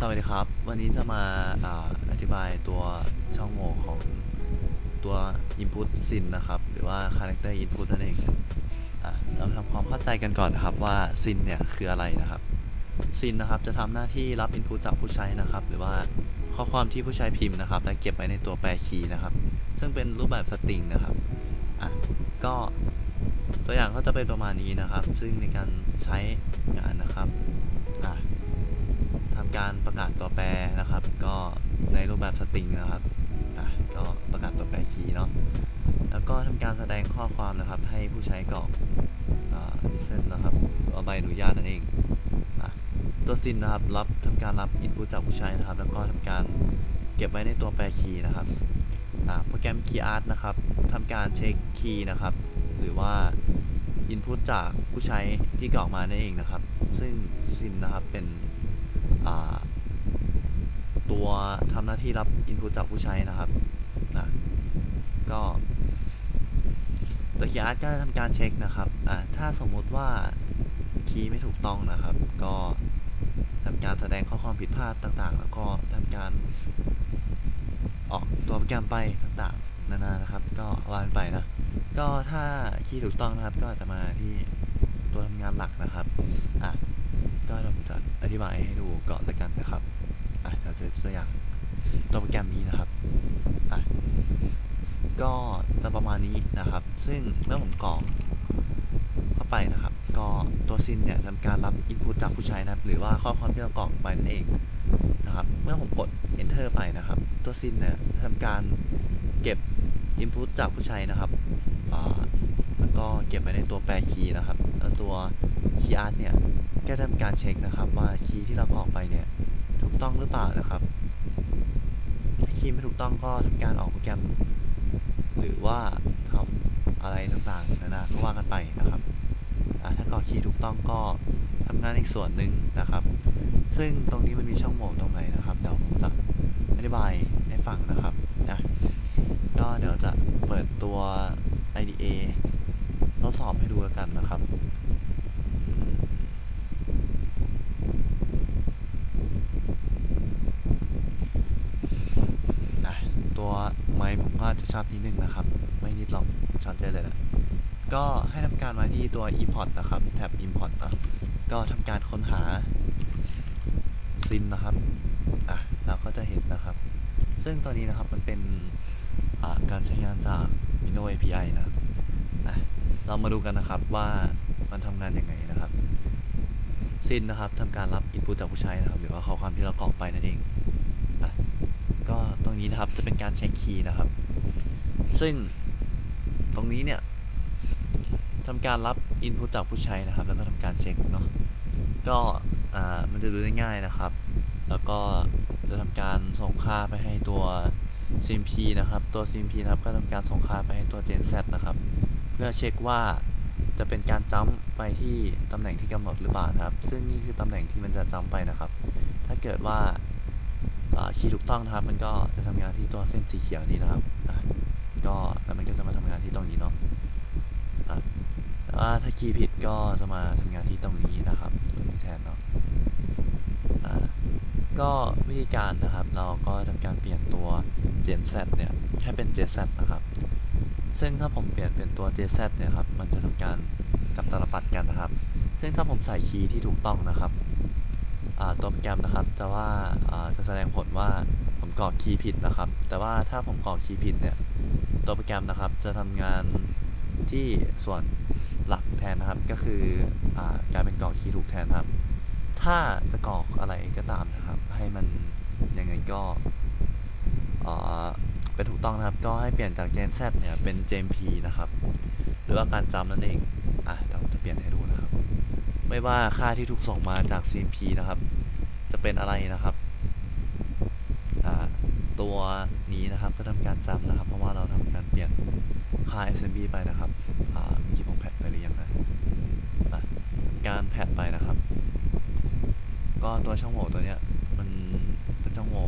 สวัสดีครับ วันนี้จะมาอาอธิบายตัวช่องโหว่ของตัว input sin นะครับ หรือว่า character input นั่นเองเราทำความเข้าใจกันก่อนนะครับว่า sin เนี่ยคืออะไรนะครับ sin นะครับจะทำหน้าที่รับ input จากผู้ใช้นะครับ หรือว่าข้อความที่ผู้ใช้พิมพ์นะครับ และเก็บไว้ในตัวแปรคีย์นะครับ ซึ่งเป็นรูปแบบสตริงนะครับอะก็ตัวอย่างก็จะเป็นประมาณนี้นะครับ ซึ่งในการใช้ การประกาศตัวแปรนะครับ ก็ในรูปแบบสตริงนะครับอะก็ประกาศตัวแปรคีย์เนาะแล้วก็ทำการแสดงข้อความนะครับ ให้ผู้ใช้กรอกอ่า listen นะครับเอาใบอนุญาตนั่นเองอะตัวซินนะครับรับทำการรับ input จากผู้ใช้นะครับ แล้วก็ทำการเก็บไว้ในตัวแปรคีย์นะครับอ่าโปรแกรม key art นะครับทำการเช็คคีย์นะครับ หรือว่า input จากผู้ใช้ที่กรอกมานั่นเองนะครับ ซึ่งซินนะครับเป็น ตัวทำหน้าที่รับ Input จากผู้ใช้นะครับนะก็ตัวคีย์อาร์ตก็จะทำการเช็คนะครับอ่าถ้าสมมุติว่าคีย์ไม่ถูกต้องนะครับ ก็ทำการแสดงข้อความผิดพลาดต่างๆ แล้วก็ทำการออกตัวโปรแกรมไปต่างๆ นานานะครับ ก็วานไปนะ ก็ถ้าคีย์ถูกต้องนะครับ ก็จะมาที่ตัวทำงานหลักนะครับอะ ก็เราจะอธิบายให้ดูก่อนละกันนะครับอะเราจะตัวอย่างตัวโปรแกรมนี้นะครับอะก็จะประมาณนี้นะครับ ซึ่งเมื่อผมกรอกเข้าไปนะครับ ก็ตัวซินเนี่ยทำการรับ input จากผู้ใช้นะครับ หรือว่าข้อความที่เรากรอกไปนั่นเองนะครับ เมื่อผมกด enter ไปนะครับ ตัวซินเนี่ยทำการเก็บ input จากผู้ใช้นะครับแล้วก็เก็บไว้ในตัวแปรคีย์นะครับ แล้วตัว key art เนี่ย ก็ทำการเช็คนะครับว่าคีย์ที่เรากรอกไปเนี่ยถูกต้องหรือเปล่านะครับ ถ้าคีย์ไม่ถูกต้องก็ทำการออกโปรแกรม หรือว่าทำอะไรต่างๆนานาก็ว่ากันไปนะครับถ้ากรอกคีย์ถูกต้องก็ทำงานอีกส่วนหนึ่งนะครับ ซึ่งตรงนี้มันมีช่องโหว่ตรงไหนนะครับเดี๋ยวผมจะอธิบายให้ฟังนะครับนะก็เดี๋ยวจะเปิดตัว IDA ทดสอบให้ดูแล้วกันนะครับ อะ ตัวไม้ผมก็จะชอบนิดนึงนะครับ ไม่นิดหรอกชอบใจเลยแหละก็ให้ทำการมาที่ตัว import นะครับ แท็บ import นะก็ทำการค้นหาซินนะครับอะเราก็จะเห็นนะครับ ซึ่งตัวนี้นะครับมันเป็นการใช้งานจาก Mino API นะครับอะเรามาดูกันนะครับว่ามันทำงานยังไงนะครับ ซินนะครับทำการรับ input จากผู้ใช้นะครับ หรือว่าข้อความที่เรากรอกไปนั่นเอง ก็ตรงนี้นะครับจะเป็นการเช็คคีย์นะครับ ซึ่งตรงนี้เนี่ยทำการรับ Input จากผู้ใช้นะครับ แล้วก็ทำการเช็คเนาะก็อ่ามันจะดูได้ง่ายนะครับ แล้วก็จะทำการส่งค่าไปให้ตัว CMP นะครับ ตัว CMP นะครับ ก็ทำการส่งค่าไปให้ตัว GenZ นะครับ เพื่อเช็คว่าจะเป็นการจัมป์ไปที่ตำแหน่งที่กำหนดหรือเปล่านะครับ ซึ่งนี่คือตำแหน่งที่มันจะจัมป์ไปนะครับ ถ้าเกิดว่า คีย์ถูกต้องนะครับ มันก็จะทำงานที่ตัวเส้นสีเขียวนี้นะครับก็แล้วมันก็จะมาทำงานที่ตรงนี้เนาะแต่ว่าถ้าคีย์ผิดก็จะมาทำงานที่ตรงนี้นะครับตรงนี้แทนเนาะก็วิธีการนะครับ เราก็ทำการเปลี่ยนตัว gen z เนี่ยให้เป็น jz นะครับ ซึ่งถ้าผมเปลี่ยนเป็นตัว jz เนี่ยครับ มันจะทำการกับตาลปัดกันนะครับ ซึ่งถ้าผมใส่คีย์ที่ถูกต้องนะครับ ตัวโปรแกรมนะครับจะว่าจะแสดงผลว่าผมกรอกคีย์ผิดนะครับ แต่ว่าถ้าผมกรอกคีย์ผิดเนี่ยตัวโปรแกรมนะครับจะทำงานที่ส่วนหลักแทนนะครับ ก็คืออกลายเป็นกรอกคีย์ถูกแทนครับ ถ้าจะกรอกอะไรก็ตามนะครับ ให้มันยังไงก็เป็นถูกต้องนะครับ ก็ให้เปลี่ยนจาก Gen Z เนี่ยเป็น JMP นะครับ หรือว่าการจำนั่นเอง อะเดี๋ยวผมจะเปลี่ยนให้ดูนะครับ ไม่ว่าค่าที่ถูกส่งมาจาก CMP นะครับ จะเป็นอะไรนะครับตัวนี้นะครับก็ทำการจำนะครับ เพราะว่าเราทำการเปลี่ยนค่า SMB ไปนะครับเมื่อกี้ผมแพทไปหรือยังนะการแพทไปนะครับ ก็ตัวช่องโหว่ตัวเนี้ยมันเป็นช่องโหว่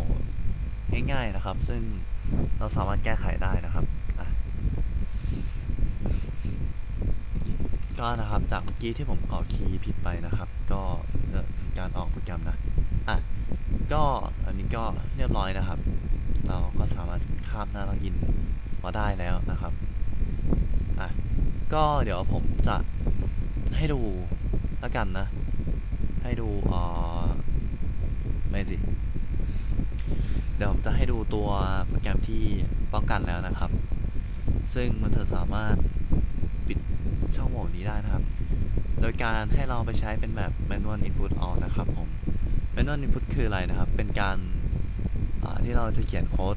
ง่ายๆนะครับ ซึ่งเราสามารถแก้ไขได้นะครับก็นะครับจากเมื่อกี้ที่ผมกรอกคีย์ผิดไปนะครับ ก็การออกโปรแกรมนะ อะ ก็อันนี้ก็เรียบร้อยนะครับ เราก็สามารถข้ามหน้าล็อกอินมาได้แล้วนะครับ อะ ก็เดี๋ยวผมจะให้ดูแล้วกันนะ ให้ดูอ่อไม่สิ เดี๋ยวผมจะให้ดูตัวโปรแกรมที่ป้องกันแล้วนะครับ ซึ่งมันจะสามารถปิดช่องโหว่นี้ได้นะครับ โดยการให้เราไปใช้เป็นแบบ manual input all นะครับผม manual input คืออะไรนะครับ เป็นการที่เราจะเขียนโค้ด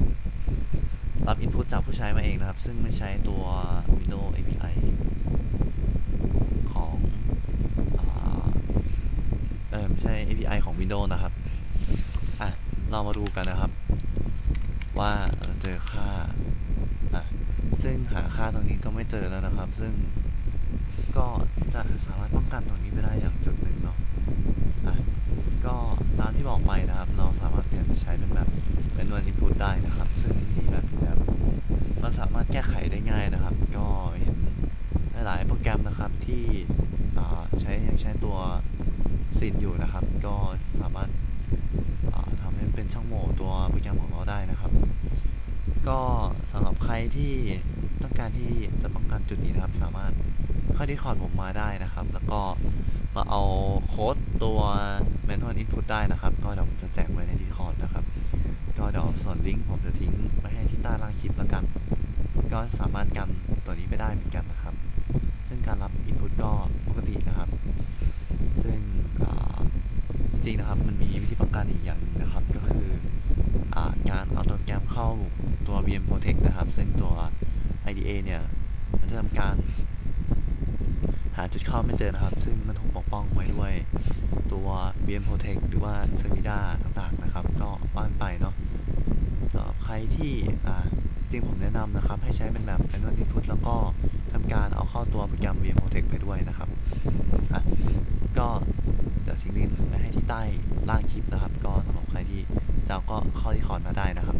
รับ input จากผู้ใช้มาเองนะครับ ซึ่งไม่ใช้ตัว Windows API ของอเออไม่ใช่ API ของ Windows นะครับอะเรามาดูกันนะครับ ว่าเราจะเจอค่าอะซึ่งหาค่าตรงนี้ก็ไม่เจอแล้วนะครับ ซึ่งก็จะสามารถป้องกันตรงนี้ไปได้อย่างจุดหนึ่งเนาะ อะ ก็ตา มที่นะครับ เราสามารถเปลี่ยนไปใช้เป็นแบบเป็นวัน input ได้นะครับ ซึ่งดีแบบนี้ครับมันสามารถแก้ไขได้ง่ายนะครับ ก็เห็นหลายๆโปรแกรมนะครับที่ใช้ยังใช้ตัวซินอยู่นะครับ ก็สามารถาทำให้เป็นช่องโหว่ตัวโปรแกรมของเราได้นะครับ ก็สำหรับใครที่ต้องการที่จะป้องกันจุดนี้นะครับ สามารถเข้าที่คอร์ดผมมาได้นะครับ แล้วก็มาเอาโค้ด ตัว manual input ได้นะครับ ก็เดี๋ยวผมจะแจกไว้ในที่คอร์ดนะครับ ก็เดี๋ยวส่วนลิงก์ผมจะทิ้งไว้ให้ที่ใต้ล่างคลิปแล้วกัน ก็สามารถกันตัวนี้ไปได้เหมือนกันนะครับ ซึ่งการรับ input ก็ปกตินะครับ ซึ่งจริงๆนะครับ มันมีวิธีป้องกันอีกอย่างนึงนะครับ ก็คืออ่าการเอาตัวแกรมเข้าตัว VM Protect นะครับ ซึ่งตัว IDA เนี่ยมันจะทำการาจุดเข้าไม่เจอนะครับ ซึ่งมันถูกปกป้องไว้ด้วยตัว VM Protect หรือว่า Servida ต่างๆนะครับ ก็ว่านไปเนาะสำหรับใครที่อ่าจริงผมแนะนำนะครับ ให้ใช้เป็นแบบ manual input แล้วก็ทำการเอาเข้าตัวโปรแกรม VM Protect ไปด้วยนะครับอะก็เดี๋ยวทิ้งลิงก์ไว้ให้ที่ใต้ล่างคลิปนะครับ ก็สำหรับใครที่จะเอาก็เข้าที่คอร์ดมาได้นะครับ